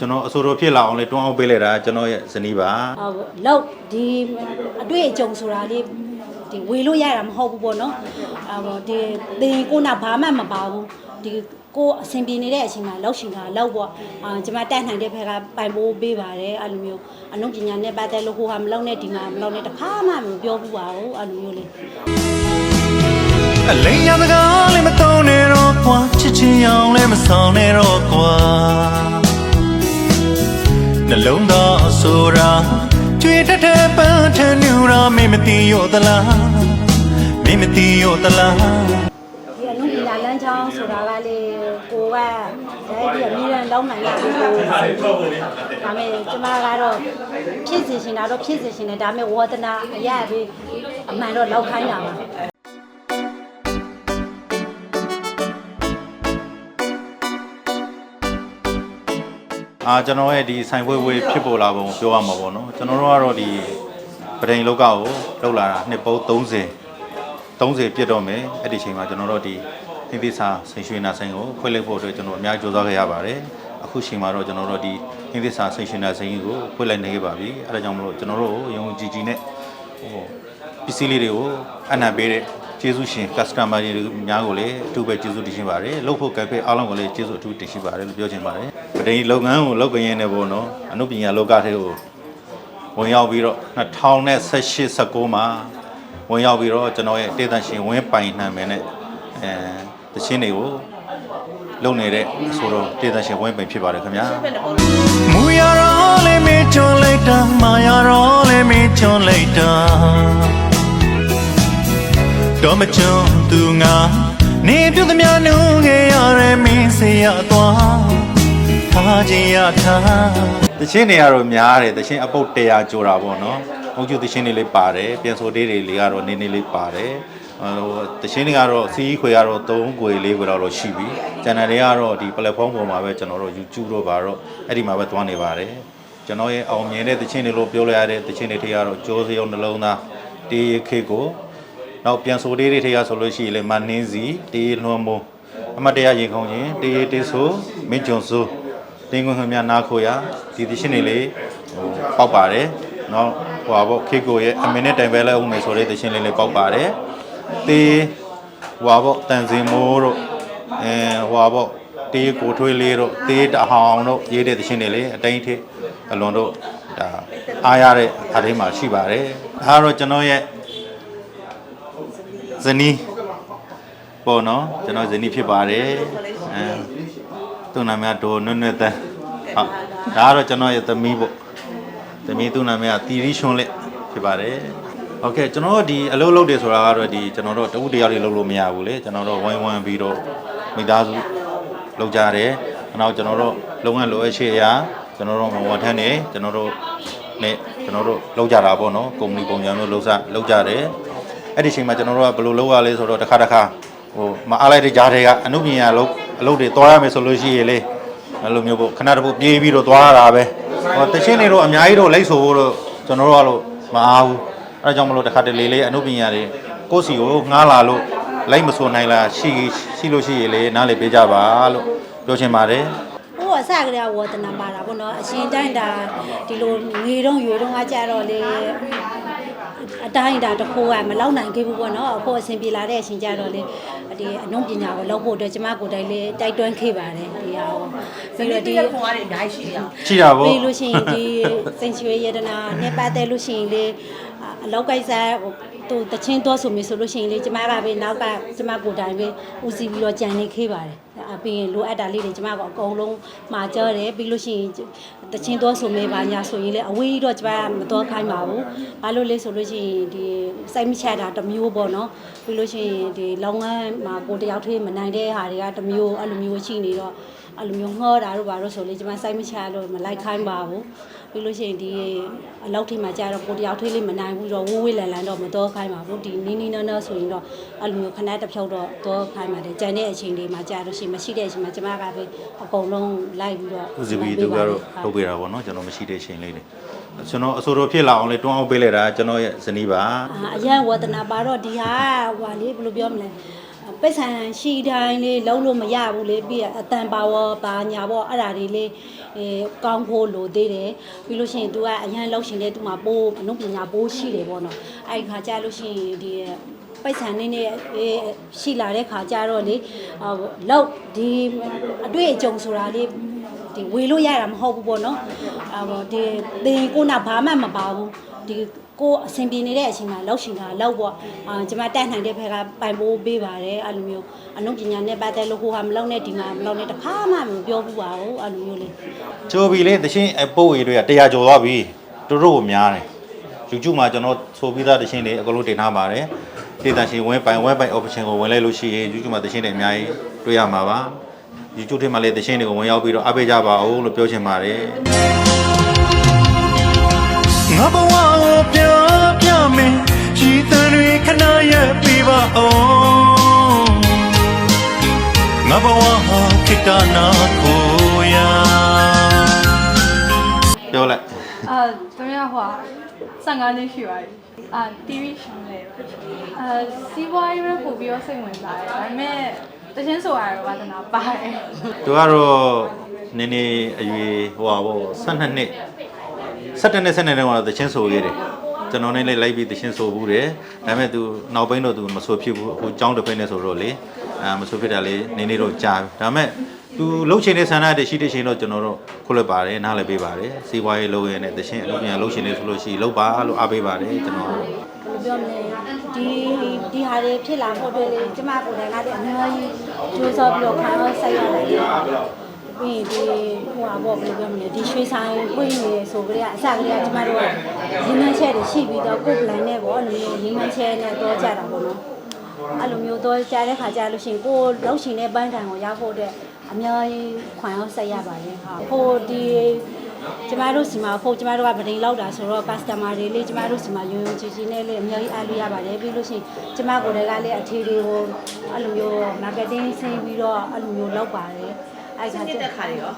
ကျွန်တော်အဆိုတော်ဖြစ်လာအောင်လေတွန်းအောင်ပေးလိုက်တာကျွန်တော်ရဲ့ဇနီးပါဟောလောက်ဒီအတွေ့အကြုံဆိုတာလေးဒီဝေလို့ရတာမဟုတ်ဘူးပေါ့နော်အာဘောဒီသင်ကိုနောက်ဘာမှမပါဘူးဒီကိုအဆင်ပြေနေတဲ့အချိန်မှာလောက်ရှင်တာလောက်ပေါ့အာကျွန်မတက်နိုင်တဲ့ဘက်ကပိုင်ပိုးပေးပါတယ်အဲ့လိုမျိုးအနုပညာနဲ့ပတ်သက်လို့ဟိုဟာမလောက်နဲ့ဒီမှာမလောက်နဲ့တစ်ခါမှမပြောဘူးပါဘူးအဲ့လိုမျိုးလေးအလိမ်ရစကားလည်းမသုံးနဲ့တော့ကွာချစ်ချင်အောင်လည်းမဆောင်နဲ့တော့ကွာ နှလုံးသားအဆိုတာကြွေတက်တဲ့ပန်းထန်ညူရာမင်းမသိရောသလားမင်းမသိရောသလားဒီအနုပညာလမ်းကြောင်းဆိုတာကလေကိုကအဲဒီအမြဲတမ်းလောက်နိုင်တာကိုဒါမဲ့ကျမကတော့ဖြစ်စီရှင်တာတော့ဖြစ်စီရှင်တယ်ဒါမဲ့ဝေဒနာအရာပြီးအမှန်တော့လောက်ခိုင်းတာပါ အာကျွန်တော်ရဲ့ဒီဆိုင်ပွဲဝေးဖြစ်ပေါ်လာပုံပြောရမှာပေါ့နော်ကျွန်တော်တို့ကတော့ဒီပဒိန်လောကကိုလောက်လာတာနှစ်ပေါင်း30 30ပြည့်တော့မယ်အဲ့ဒီချိန်မှာကျွန်တော်တို့ဒီသင်္သစာဆင်ရွှေနာဆိုင်ကိုဖွင့်လှစ်ဖို့အတွက်ကျွန်တော်အများကြီးကြိုးစားခဲ့ရပါတယ်အခုချိန်မှာတော့ကျွန်တော်တို့ဒီသင်္သစာဆင်ရွှေနာဆိုင်ကိုဖွင့်လိုက်နေခဲ့ပါပြီအဲ့ဒါကြောင့်မလို့ကျွန်တော်တို့ယုံကြည်ကြည်နဲ့ဟိုပစ္စည်းလေးတွေကိုအနံ့ပေးတဲ့ ကျေးဇူးရှင် customer တွေများကိုလည်းအထူးပဲကျေးဇူးတင်ရှိပါတယ်လုပ်ဖို့ကံပေးအားလုံးကိုလည်းကျေးဇူးအထူးတင်ရှိပါတယ်လို့ပြောချင်ပါတယ်ပဒိန်လုပ်ငန်းကိုလုပ်ကြရင်လည်းပေါ့နော်အနုပညာလောကထဲကိုဝင်ရောက်ပြီးတော့2018 19မှာဝင်ရောက်ပြီးတော့ကျွန်တော်ရဲ့တေသန့်ရှင်ဝင်းပိုင်နှံမယ်နဲ့အဲတချင်းတွေကိုလုပ်နေတဲ့အဆိုတော့တေသန့်ရှင်ဝင်းပိုင်ဖြစ်ပါတယ်ခင်ဗျာမူရတော့လည်းမင်းချွန်လိုက်တာမာရတော့လည်းမင်းချွန်လိုက်တာ တော့မချွန်သူငါနေပြုသမျှနှုံးခဲ့ရတဲ့မင်းစေရသွားထားခြင်းရထားတချင်းတွေကတော့များတယ်တချင်းအပုတ်100ကျော်တာပေါ့နော်။ဟုတ်ကျတချင်းတွေလေးပါတယ်ပြန်ဆိုသေးတွေလေးကတော့နည်းနည်းလေးပါတယ်ဟိုတချင်းတွေကတော့စီးခွေကတော့3ခွေ4ခွေတော့ရှိပြီ။ကျန်တဲ့တွေကတော့ဒီ platform ပေါ်မှာပဲကျွန်တော်တို့ YouTube တော့ပါတော့အဲ့ဒီမှာပဲသွားနေပါတယ်။ကျွန်တော်ရဲ့အောင်မြင်တဲ့တချင်းတွေလို့ပြောလိုက်ရတဲ့တချင်းတွေတွေကတော့ကြိုးစရုံနှလုံးသားတေးခေကို နောက်ပြန်ဆိုသေးတွေထဲရဆိုလို့ရှိရင်လည်းမနင်းစီတေးလွန်မုံအမတ်တရားရေခုံရင်တေးတေးဆိုမင်းဂျွန်ဆိုတင်းကွန်ခွန်များနားခိုရဒီဒီရှင်တွေလေဟိုပေါက်ပါတယ်နောက်ဟိုပါဗောခေကိုရဲ့အမင်းနဲ့တိုင်ပဲလဲအောင်မယ်ဆိုတဲ့တရှင်လေးလေးပေါက်ပါတယ်တေးဟိုပါဗောတန်စင်မိုးတို့အဲဟိုပါဗောတေးကိုထွေးလေးတို့တေးတဟောင်တို့ရေးတဲ့တရှင်တွေလေအတိုင်းထိအလွန်တို့ဒါအားရတဲ့အားထဲမှာရှိပါတယ်ဒါကတော့ကျွန်တော်ရဲ့ ဇနီးပေါ့နော်ကျွန်တော်ဇနီးဖြစ်ပါတယ်အဲသူ့နာမည်ဒေါ်နွဲ့နွဲ့တန်းဟုတ်ဒါကတော့ကျွန်တော်ရဲ့သမီးပေါ့သမီးသူ့နာမည်ကတီရီရွှွန်လက်ဖြစ်ပါတယ်ဟုတ်ကဲ့ကျွန်တော်တို့ဒီအလုပ်လုပ်တယ်ဆိုတာကတော့ဒီကျွန်တော်တို့တဦးတယောက်တွေလုပ်လို့မရဘူးလေကျွန်တော်တို့ဝိုင်းဝန်းပြီးတော့မိသားစုလုပ်ကြတယ်နောက်ကျွန်တော်တို့လုပ်ငန်းလိုအပ်ချက်အရာကျွန်တော်တို့ဝန်ထမ်းတွေကျွန်တော်တို့နဲ့ကျွန်တော်တို့လောက်ကြတာပေါ့နော်ကုမ္ပဏီပုံစံမျိုးလောက်စလောက်ကြတယ် အဲ့ဒီအချိန်မှာကျွန်တော်တို့ကဘယ်လိုလုပ်ရလဲဆိုတော့တစ်ခါတစ်ခါဟိုမအားလိုက်တဲ့ကြားတွေကအနုပညာလုပ်အလုပ်တွေသွားရမယ်ဆိုလို့ရှိရင်လေအဲ့လိုမျိုးပေါ့ခဏတစ်ပုတ်ပြေးပြီးတော့သွားရတာပဲဟောတချင်းတွေတော့အများကြီးတော့လိုက်ဆိုဖို့တော့ကျွန်တော်တို့ကလို့မအားဘူးအဲ့ဒါကြောင့်မလို့တစ်ခါတလေလေးအနုပညာတွေကိုယ့်စီကိုငားလာလို့လိုက်မဆိုနိုင်လားရှိရှိလို့ရှိရင်လေနားလေပေးကြပါလို့ပြောချင်ပါတယ် ဟိုအစကတည်းကဝေဒနာပါတာပေါ့နော်အရှင်တိုင်းတာဒီလိုငွေတော့ရွေတော့ကကြတော့လေအတိုင်းတာတစ်ခုကမလောက်နိုင်ခဲ့ဘူးပေါ့နော်အခုအဆင်ပြေလာတဲ့အချိန်ကြတော့လေဒီအနုပညာကိုလောက်ဖို့အတွက်ကျမကိုယ်တိုင်လေးတိုက်တွန်းခဲ့ပါတယ်ဒီဟာကိုပြီးတော့ဒီခွန်အားတွေအများကြီးရှိတယ်ရှိတာပေါ့ပြီးလို့ရှိရင်ဒီစင်ချွေရတနာနဲ့ပတ်သက်လို့ရှိရင်လေအလောက်ကိုက်စားဟို သူတချင်းတော့ဆိုမျိုးဆိုလို့ရှိရင်လေကျမကပဲနောက်ကကျမကိုယ်တိုင်ပဲဦးစီးပြီးတော့ကြံနေခဲ့ပါတယ်အပြီးရင်လိုအပ်တာလေးတွေကျမကအကုန်လုံးမှာကြောတယ်ပြီးလို့ရှိရင်တချင်းတော့ဆိုမျိုးပါညာဆိုရင်လေအဝေးကြီးတော့ကျမမတော်ခိုင်းပါဘူးဘာလို့လဲဆိုလို့ရှိရင်ဒီစိုက်မချတာတစ်မျိုးပေါ့နော်ပြီးလို့ရှိရင်ဒီလောင်းငန်းမှာကိုယ်တယောက်ထွေးမနိုင်တဲ့ဟာတွေကတစ်မျိုးအဲ့လိုမျိုးရှိနေတော့ အဲ့လိုမျိုးငှောတာတို့ဘာလို့ဆိုလေကျမစိုက်မချလို့မလိုက်ခိုင်းပါဘူးပြီးလို့ရှိရင်ဒီအလောက်ထိမှကြာတော့ကိုတယောက်ထွေးလေးမနိုင်ဘူးတော့ဝိုးဝေးလန်လန်တော့မတော့ခိုင်းပါဘူးဒီနီးနီးနော်နော်ဆိုရင်တော့အဲ့လိုမျိုးခဏတစ်ဖြုတ်တော့တော့ခိုင်းပါတယ်ကြံတဲ့အချိန်လေးမှာကြာတော့ရှိမရှိတဲ့အချိန်မှာကျမကပဲအကုန်လုံးလိုက်ပြီးတော့ဦးစီးပြီးသူကတော့လုပ်ပေးတာပေါ့နော်ကျွန်တော်မရှိတဲ့အချိန်လေးတွေကျွန်တော်အဆိုတော်ဖြစ်လာအောင်လေတွန်းအောင်ပေးလိုက်တာကျွန်တော်ရဲ့ဇနီးပါအာအရန်ဝဒနာပါတော့ဒီဟာဟွာလေဘယ်လိုပြောမလဲအ ပိတ်ဆန်ရှိတိုင်းလေးလုံးလို့မရဘူးလေပြီးတော့အတန်ပါဝါပါညာပေါ့အဲ့ဒါတွေလေးအဲကောင်းဖို့လိုသေးတယ်ပြီးလို့ရှိရင် तू ကအရန်လောက်ရှင်တဲ့ तू မှာပိုးအနုပညာပိုးရှိတယ်ပေါ့နော်အဲ့ဒီခါကျလို့ရှိရင်ဒီပိုက်ဆံနေနေအေးရှိလာတဲ့ခါကျတော့လေဟိုလောက်ဒီအတွေ့အကြုံဆိုတာလေးဒီဝေလို့ရတာမဟုတ်ဘူးပေါ့နော်အာဟိုဒီသင်ကိုနာဘာမှမပါဘူးဒီ ကိုအဆင်ပြေနေတဲ့အချိန်မှာလောက်ရှင်တာလောက်ပေါ့အာကျွန်မတက်နိုင်တဲ့ဘက်ကပိုင်ပိုးပေးပါတယ်အဲ့လိုမျိုးအနုပညာနဲ့ပတ်သက်လို့ဟိုဟာမလောက်နဲ့ဒီမှာမလောက်နဲ့တစ်ခါမှမပြောဘူးပါဘူးအဲ့လိုမျိုးလေးချိုးပြီလေတချင်းအပို့ရီတွေက100ကျော်သွားပြီသူတို့ကိုများတယ် YouTube မှာကျွန်တော်ဆိုပြီးသားတချင်းတွေအကုန်လုံးတင်ထားပါတယ်ဒေတာရှင်ဝင်ပိုင်ဝက်ပိုင် option ကိုဝင်လိုက်လို့ရှိရင် YouTube မှာတချင်းတွေအများကြီးတွေ့ရမှာပါ YouTube ထဲမှာလည်းတချင်းတွေကိုဝင်ရောက်ပြီးတော့အားပေးကြပါဦးလို့ပြောချင်ပါတယ်ငါဘဝ အောင်ငါဘဝဟာခိတနာကိုရာပြောလိုက်အာသူများဟို55နှစ်ရှိပါပြီအာ TV ရှင်လေအာစီးပွားရေးပဲပို့ပြီးတော့စိတ်ဝင်စားတယ်ဒါပေမဲ့တချင်းဆိုရတော့ဝါသနာပါတယ်သူကတော့နည်းနည်းအရွယ်ဟိုပါဘော12နှစ်17နှစ်17နှစ်တော့တချင်းဆိုခဲ့တယ် ကျွန်တော်နဲ့လည်းလိုက်ပြီးတချင်းဆိုဘူးတယ်ဒါပေမဲ့သူနောက်ပိုင်းတော့သူမဆိုဖြစ်ဘူးအခုចောင်းတစ်ပိတ်နဲ့ဆိုတော့လေအာမဆိုဖြစ်တာလေနည်းနည်းတော့ကြာပြီဒါပေမဲ့သူလှုပ်ချင်တဲ့ဆန္ဒတရှိတဲ့ချိန်တော့ကျွန်တော်တို့ခုလွတ်ပါတယ်နားလည်းပေးပါတယ်စီးပွားရေးလုပ်ရတဲ့တချင်းအလုပ်ပြန်လှုပ်ချင်နေဆိုလို့ရှိရင်လှုပ်ပါလို့အားပေးပါတယ်ကျွန်တော်ဘယ်လိုပြောမလဲဒီဒီဟာတွေဖြစ်လာဖို့အတွက်လေကျမကိုယ်တိုင်ကလည်းအများကြီးကြိုးစားပြီးတော့ခံရဆိုင်ရတယ် ပြီးရင်ဒီဟိုဟာပေါ့ဘယ်လိုပြောမလဲဒီရွှေဆိုင်ဖွင့်နေဆိုကြတဲ့အစကလေးကကျမတို့ကရင်းနှန်းချက်တွေရှိပြီးတော့ကိုယ်ပလန်နဲ့ပေါ့အဲ့လိုမျိုးရင်းနှန်းချက်နဲ့တော့ကြတာပေါ့နော်အဲ့လိုမျိုးတော့ကြားတဲ့ခါကြားလို့ရှိရင်ကိုယ်လောက်ရှင်တဲ့ပန်းတိုင်ကိုရောက်ဖို့အတွက်အများကြီးခွန်အောင်ဆက်ရပါတယ်ဟာဟိုဒီကျမတို့စီမှာဖို့ကျမတို့ကဗဒိန်လောက်တာဆိုတော့ customer တွေလေးကျမတို့စီမှာယုံယုံကြည်ကြည်နဲ့လေးအများကြီးအားလို့ရပါတယ်ပြီးလို့ရှိရင်ကျမကိုယ်တိုင်ကလည်းအထီတွေကိုအဲ့လိုမျိုး marketing ဆင်းပြီးတော့အဲ့လိုမျိုးလုပ်ပါတယ် အဲ့ခါကျတဲ့ခါတွေရော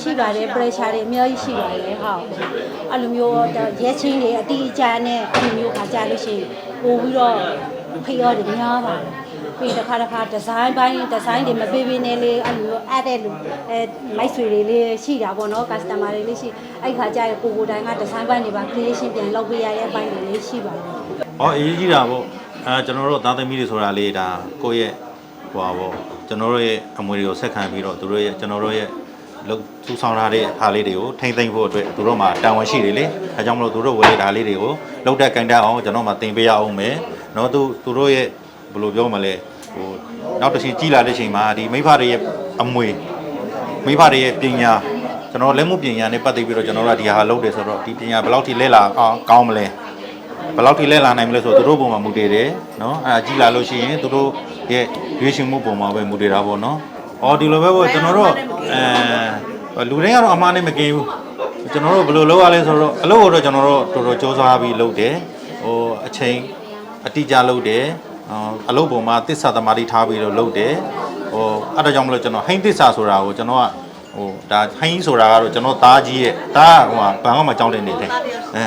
ရှိပါတယ် pressure တွေအများကြီးရှိပါတယ်ဟုတ်အဲ့လိုမျိုးရဲချင်းတွေအတီးအကျနဲ့အဲ့လိုမျိုးခါကြလို့ရှိရင်ပို့ပြီးတော့ဖိရောတွေများပါတယ်ပြီးတစ်ခါတစ်ခါဒီဇိုင်းပိုင်းဒီဇိုင်းတွေမပေးပေးနဲ့လေအဲ့လိုမျိုးအဲ့တဲ့လူအဲမိုက်ဆွေတွေလေးရှိတာပေါ့နော် customer တွေလေးရှိအဲ့ခါကျရင်ကိုကိုတိုင်းကဒီဇိုင်းပိုင်းတွေပါ creation ပြန်လုပ်ပေးရတဲ့အပိုင်းတွေလေးရှိပါတယ်။အော်အရေးကြီးတာပေါ့။အဲကျွန်တော်တို့သားသမီးတွေဆိုတာလေဒါကိုယ့်ရဲ့ဟိုပါပေါ့ ကျွန်တော်တို့ရဲ့အမွေတွေကိုဆက်ခံပြီးတော့သူတို့ရဲ့ကျွန်တော်တို့ရဲ့လုံသူဆောင်ထားတဲ့အားလေးတွေကိုထိမ့်သိမ့်ဖို့အတွက်သူတို့မှာတာဝန်ရှိတယ်လေ။အဲကြောင့်မလို့သူတို့ဝယ်တဲ့အားလေးတွေကိုလောက်တက်ကန်တက်အောင်ကျွန်တော်မှတင်ပေးရအောင်မယ်။နော်သူသူတို့ရဲ့ဘယ်လိုပြောမလဲဟိုနောက်တစ်ချိန်ကြီးလာတဲ့ချိန်မှာဒီမိဖတွေရဲ့အမွေမိဖတွေရဲ့ပညာကျွန်တော်လက်မှုပညာနဲ့ပတ်သက်ပြီးတော့ကျွန်တော်တို့ကဒီဟာလုပ်တယ်ဆိုတော့ဒီပညာဘယ်လောက်ထိလဲလာအောင်ကောင်းမလဲဘယ်လောက်ထိလဲလာနိုင်မလဲဆိုတော့သူတို့ပုံမှာမူတည်တယ်နော်အဲဒါကြီးလာလို့ရှိရင်သူတို့ ရဲ့ရွေးရှင်မှုပုံမှာပဲမူတည်တာပေါ့နော်။အော်ဒီလိုပဲပေါ့ကျွန်တော်တို့အဲလူတိုင်းကတော့အမှားနဲ့မကင်းဘူး။ကျွန်တော်တို့ဘယ်လိုလုပ်ရလဲဆိုတော့အလုပ်ကိုတော့ကျွန်တော်တို့တော်တော်စ조사ပြီးလုပ်တယ်။ဟိုအချိန်အတိအကျလုပ်တယ်။အော်အလုပ်ပုံမှာတစ္ဆာသမာဓိထားပြီးတော့လုပ်တယ်။ဟိုအဲ့ဒါကြောင့်မလို့ကျွန်တော်ဟိန်းတစ္ဆာဆိုတာကိုကျွန်တော်ကဟိုဒါဟိန်းဆိုတာကတော့ကျွန်တော်သားကြီးရဲ့သားဟိုဟာဘန်ကောက်မှာကြောင်းတင်နေတယ်။အဲ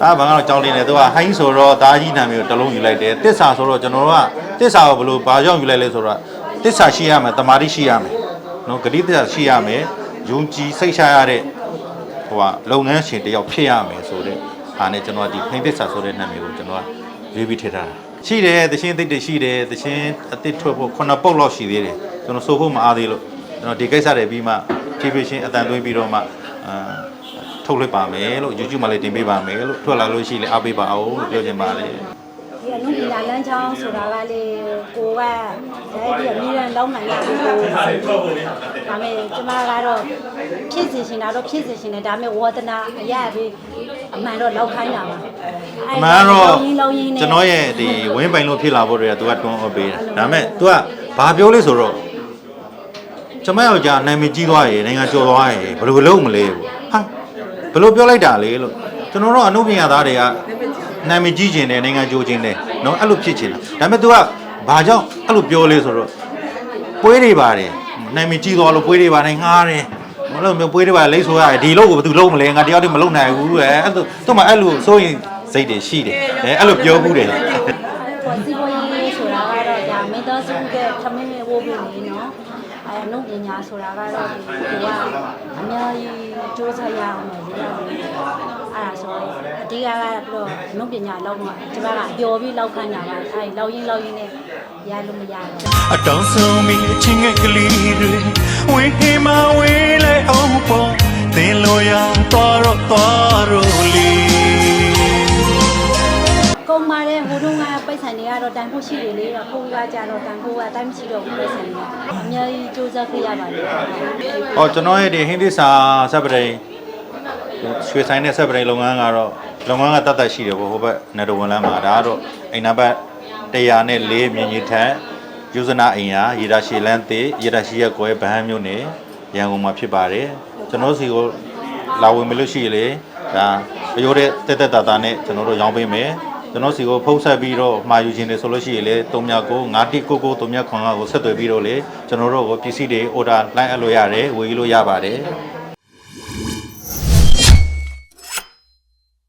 ဒါဘန်ကတော့ကြောင်းတင်နေသူကဟိုင်းဆိုတော့သားကြီးနာမည်ကိုတစ်လုံးယူလိုက်တယ်တစ္ဆာဆိုတော့ကျွန်တော်တို့ကတစ္ဆာကိုဘယ်လိုဘာကြောင့်ယူလိုက်လဲဆိုတော့တစ္ဆာရှိရမယ်တမာတိရှိရမယ်နော်ဂတိတစ္ဆာရှိရမယ်ယုံကြည်စိတ်ချရတဲ့ဟိုကလုပ်ငန်းရှင်တယောက်ဖြစ်ရမယ်ဆိုတဲ့အားနဲ့ကျွန်တော်ကဒီဟိန်းတစ္ဆာဆိုတဲ့နာမည်ကိုကျွန်တော်ကရွေးပြီးထည့်ထားတာရှိတယ်တခြင်းသိတဲ့ရှိတယ်တခြင်းအသစ်ထွက်ဖို့ခုနှစ်ပုတ်လောက်ရှိသေးတယ်ကျွန်တော်ဆိုဖို့မအားသေးလို့ကျွန်တော်ဒီကိစ္စတွေပြီးမှဖြည်းဖြည်းချင်းအတန်သွင်းပြီးတော့မှအာ ထုတ်လိုက်ပါမယ်လို့ YouTube မှာလည်းတင်ပေးပါမယ်လို့ထွက်လာလို့ရှိရင်လည်းအားပေးပါအောင်လို့ပြောချင်ပါတယ် ဒီအနုပညာလမ်းချောင်းဆိုတာကလေကိုကအဲဒီအမြဲတမ်းလောက်နိုင်ရဘူးကိုဒါမဲ့ကျမကတော့ဖြစ်စီရှင်တာတော့ဖြစ်စီရှင်တယ်ဒါမဲ့ဝဒနာအရာပြီးအမှန်တော့လောက်ခိုင်းတာပါ အမှန်တော့ ရင်းလုံးရင်းနဲ့ ကျွန်တော်ရဲ့ဒီဝင်းပိုင်လို့ဖြစ်လာဖို့တွေက तू ကတွန်းអော်ပေးတာဒါပေမဲ့ तू ကဘာပြောလဲဆိုတော့ကျွန်မယောက်ျားနာမည်ကြီးသွားရေနိုင်ငံကျော်သွားရေဘယ်လိုလုပ်မလဲပေါ့ဟာ ဘယ်လိုပြောလိုက်တာလဲလို့ကျွန်တော်တို့အနုပညာသားတွေကနာမည်ကြီးခြင်းတယ်နိုင်ငံကျော်ခြင်းတယ်နော်အဲ့လိုဖြစ်ခြင်းတာဒါပေမဲ့ तू ကဘာကြောင့်အဲ့လိုပြောလဲဆိုတော့ပွဲတွေပါတယ်နာမည်ကြီးသွားလို့ပွဲတွေပါတယ်ငှားတယ်မလို့မျိုးပွဲတွေပါလိမ့်ဆိုရတယ်ဒီလို့ကိုဘယ်သူလုံးမလဲငါတယောက်တည်းမလုံးနိုင်ဘူးအဲအဲ့လိုသူ့မှာအဲ့လိုစိုးရင်စိတ်တွေရှိတယ်အဲအဲ့လိုပြောဘူးတယ် ဟိုစီပေါ်ရေးဆိုတာကတော့ဒါမင်းသားစုက နုပညာဆိုတာကတော့ဒီကအများကြီးစူးစမ်းရအောင်လေရတယ်အဲ့ဒါဆိုတော့အတိအကတော့အနုပညာလောက်မှကျမကပျော်ပြီးလောက်ခန်းကြပါအဲ့လောက်ရင်းလောက်ရင်းနဲ့ရလို့မရတော့အတောင်ဆုံးမိအချင်းငယ်ကလေးတွေဝေးဟင်မဝေးလိုက်အောင်ပေါ်သင်လိုရသွားတော့သွားတော့လေ ကုံမာတဲ့ဟိုတုန်းကပိုက်ဆံတွေကတော့တန်ဖို့ရှိတယ်လေအခုကကြတော့တန်ဖို့ကအတိုင်းမရှိတော့ဘူးပိုက်ဆံတွေကအများကြီးစူးစမ်းခဲ့ရပါတယ်။အော်ကျွန်တော်ရဲ့ဒီဟင်းသစ္စာဆက်ပရိန်ရွှေဆိုင်တဲ့ဆက်ပရိန်လုပ်ငန်းကတော့လုပ်ငန်းကတတ်တတ်ရှိတယ်ပေါ့ဟိုဘက်နေတော်ဝန်လမ်းမှာဒါကတော့အိမ်နံပါတ်100နဲ့4မြင်းကြီးထက်ယူဇနာအိမ်ဟာရေဒါရှည်လန်းသေးရေဒါရှည်ရက်ကွဲဗဟန်းမြို့နယ်ရန်ကုန်မှာဖြစ်ပါတယ်ကျွန်တော်စီကိုလာဝင်မလို့ရှိရလေဒါအရိုးတဲ့တက်တက်တာတာနဲ့ကျွန်တော်တို့ရောင်းပေးမယ် ကျွန်တော်စီကိုဖုတ်ဆက်ပြီးတော့မှာယူခြင်းတွေဆိုလို့ရှိရင်လေ3မြကို9တိကိုကို3မြခွန်ကကိုဆက်သွယ်ပြီးတော့လေကျွန်တော်တို့ကိုပစ္စည်းတွေ order လိုက်အပ်လို့ရတယ်ဝယ်လို့ရပါတယ်